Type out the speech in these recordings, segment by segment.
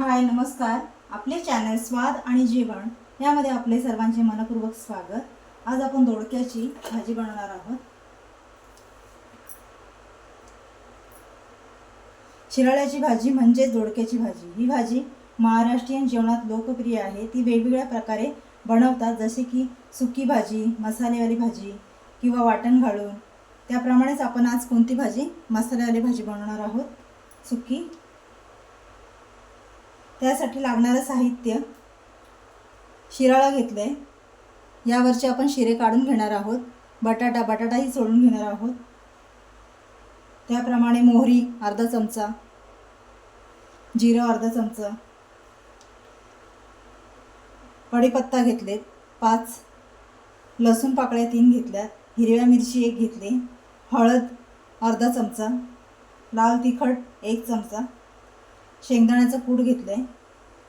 हाय नमस्कार. आपले चॅनल स्वाद आणि जेवण. यामध्ये आपले सर्वांचे मनपूर्वक स्वागत. आज आपण दोडक्याची भाजी बनवणार आहोत. शिराळ्याची भाजी म्हणजेच दोडक्याची भाजी. ही भाजी महाराष्ट्रीयन जेवणात लोकप्रिय आहे. ती वेगवेगळ्या प्रकारे बनवतात जसे की सुकी भाजी मसालेवाली भाजी किंवा वाटण घालून. त्याप्रमाणेच आपण आज कोणती भाजी? मसालेवाली भाजी बनवणार आहोत. सुकी त्यासाठी लागणारं साहित्य शिराळा घेतलं आहे यावरचे आपण शिरे काढून घेणार आहोत. बटाटा बटाटाही सोडून घेणार आहोत. त्याप्रमाणे मोहरी अर्धा चमचा. जिरं अर्धा चमचा. कढीपत्ता घेतलेत पाच. लसूण पाकळ्या तीन घेतल्यात. हिरव्या मिरची एक घेतली. हळद अर्धा चमचा. लाल तिखट एक चमचा. शेंगदाण्याचं कूट घेतलं आहे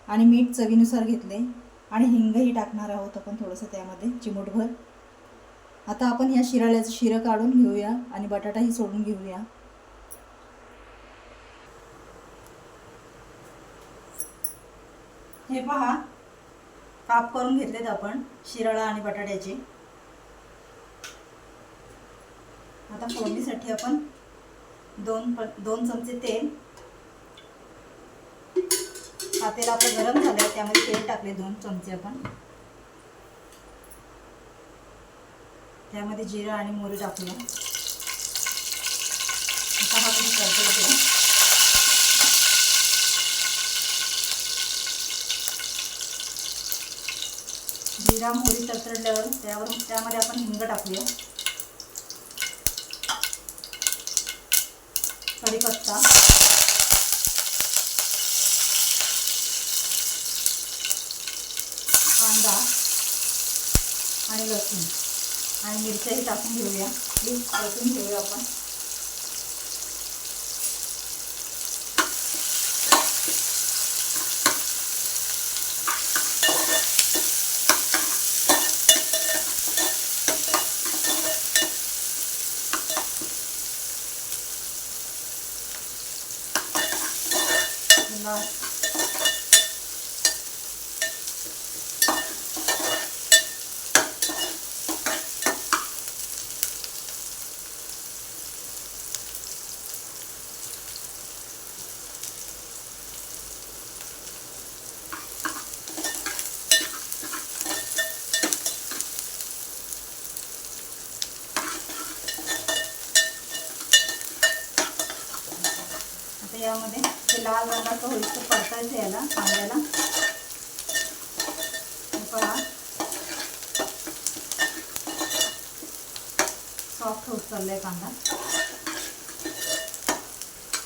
आणि मीठ चवीनुसार घेतले आणि हिंगही टाकणार आहोत आपण थोडंसं त्यामध्ये चिमूटभर. आता आपण ह्या शिराळ्याचं शिरं काढून घेऊया आणि बटाटाही सोडून घेऊया. हे पहा काप करून घेतलेत आपण शिराळा आणि बटाट्याचे. आता फोडणीसाठी आपण दोन दोन चमचे तेल हा तेल आपलं गरम झालं त्यामध्ये तेल टाकले दोन चमचे आपण. त्यामध्ये जिरं आणि मोहरी टाकलं आता हा तुम्ही करतो जिरा मोहरी तडतडल्यावर त्यावर त्यामध्ये आपण हिंग टाकूया. कढीपत्ता. कांदा आणि लसूण. आणि मिरच्याही टाकून घेऊया. लसूण घेऊया आपण लाल आता यामध्ये ते लाल रंगाचं होईचं परतायचं याला कांद्याला. पहा. सॉफ्ट होत चाललाय कांदा.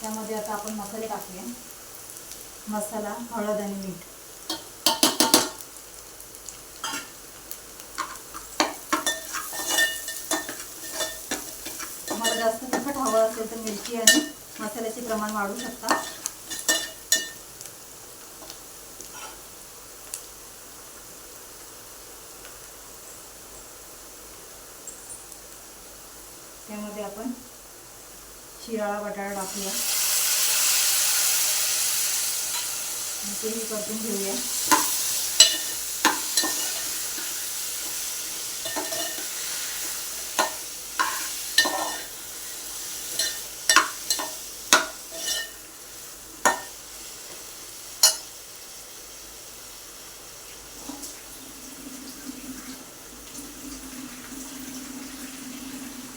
त्यामध्ये आता आपण मसाले टाकूया मसाला हळद आणि मीठ. तुम्हाला जास्त तिखट हवं असेल तर मिरची आणि मसाल्याचे प्रमाण वाढू शकता त्यामध्ये आपण शिराळा बटाटा टाकूया. तेही परतून घेऊया.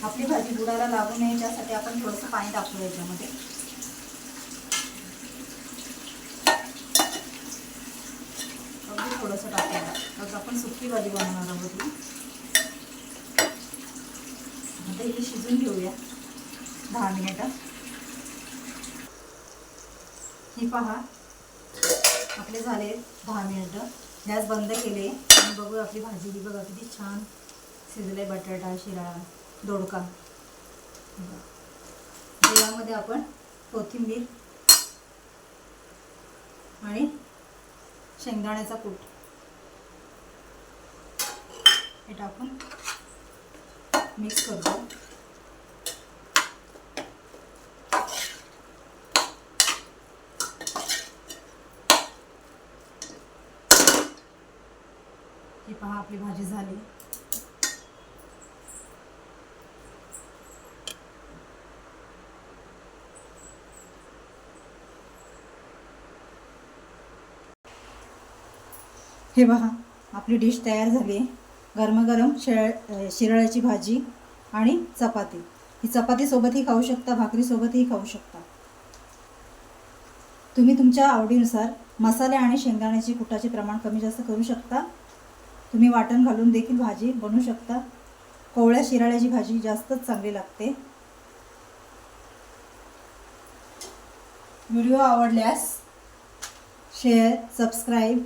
आपली भाजी बुडायला लागू नये त्यासाठी आपण थोडंसं पाणी टाकू याच्यामध्ये. अगदी थोडंसं टाकायला. आज आपण सुकी भाजी बनवणार आहोत आता ही शिजून घेऊया. दहा मिनिटं. ही पहा. आपले झाले दहा मिनिटं. गॅस बंद केले. आणि बघू आपली भाजी ही बघा किती छान शिजले बटाटा शिरा. दोडका. यामध्ये आपण कोथिंबीर आणि शेंगदाण्याचा कूट. हे टाकून मिक्स करतो. हे पहा आपली भाजी झाली. हे बघा आपली डिश तयार झाली आहे. गरमागरम शेळ शिराळ्याची भाजी आणि चपाती. ही चपातीसोबतही खाऊ शकता भाकरीसोबतही खाऊ शकता. तुम्ही तुमच्या आवडीनुसार मसाले आणि शेंगदाण्याची कुटाचे प्रमाण कमी जास्त करू शकता. तुम्ही वाटण घालून देखील भाजी बनवू शकता. कोवळ्या शिराळ्याची भाजी जास्तच चांगली लागते. व्हिडिओ आवडल्यास शेअर सबस्क्राईब